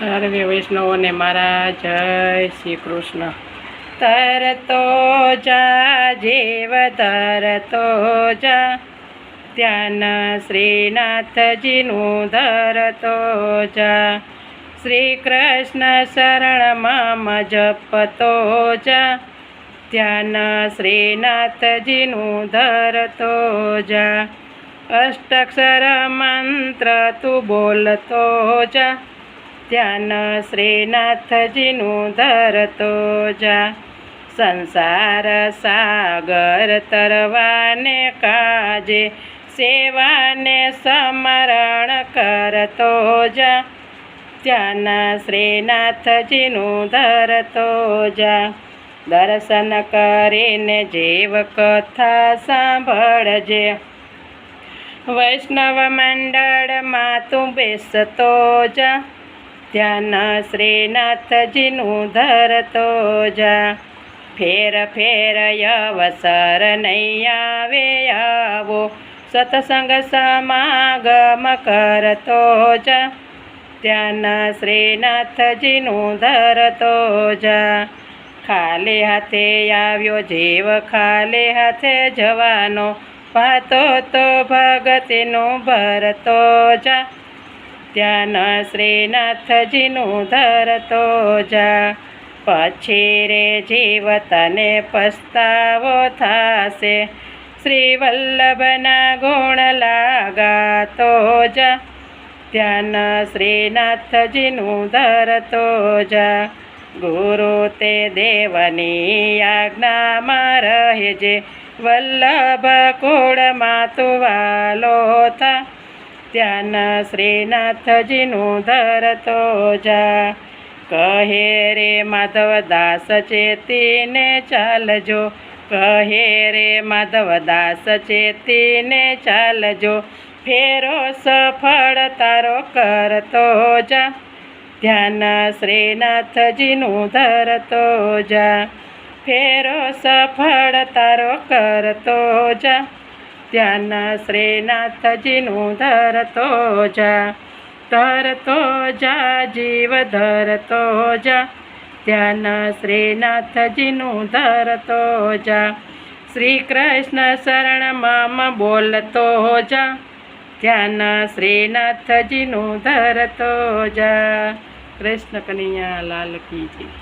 સર્વે વૈષ્ણવોને મારા જય શ્રી કૃષ્ણ. તરતો જા, જીવ તરતો જા. ધ્યાન શ્રીનાથજીનું ધરતો જા. શ્રી કૃષ્ણ શરણમાં જપતો જા. ધ્યાન શ્રીનાથજીનું ધરતો જા. અષ્ટાક્ષર મંત્ર તું બોલતો જા. ધ્યાન શ્રીનાથજીનું ધરતો જા સંસાર સાગર તરવાને કાજે સેવાને સમરણ કરતો જા ધ્યાન શ્રીનાથજીનું ધરતો જા દર્શન કરીને જીવ કથા સાંભળજે વૈષ્ણવ મંડળમાં તું બેસતો જા ધ્યાન શ્રીનાથજીનું ધરતો જા ફેર ફેર અવસર નહીં આવે આવો સત્સંગ સમાગમ કરતો જા ધ્યાન શ્રીનાથજીનું ધરતો જા ખાલી હાથે આવ્યો જીવ ખાલી હાથે જવાનો પાતો તો ભગતીનું ભરતો જા ધ્યાન શ્રીનાથજીનું ધરતો જા. પછી રે જીવ તને પસ્તાવો થાશે. શ્રી વલ્લભના ગુણ લાગાતો જા. ધ્યાન શ્રીનાથજીનું ધરતો જા. ગુરુ તે દેવની આજ્ઞામાં રહેજે. વલ્લભ કુળમાં તું વાલો થા. ધ્યાન શ્રીનાથજીનું ધરતો જા કહે રે માધવદાસ ચેતીને ચાલજો કહે રે માધવદાસ ચેતીને ચાલજો ફેરો સફળ તારો કરતો જા ધ્યાન શ્રીનાથજીનું ધરતો જા ફેરો સફળ તારો કરતો જા ધ્યાન શ્રીનાથજીનું ધરતો જા ધરતો જા જીવ ધરતો જા ધ્યાન શ્રીનાથજીનું ધરતો જા શ્રી કૃષ્ણ શરણમાં બોલતો જા ધ્યાન શ્રીનાથજીનું ધરતો જા કૃષ્ણ કનૈયા લાલ કી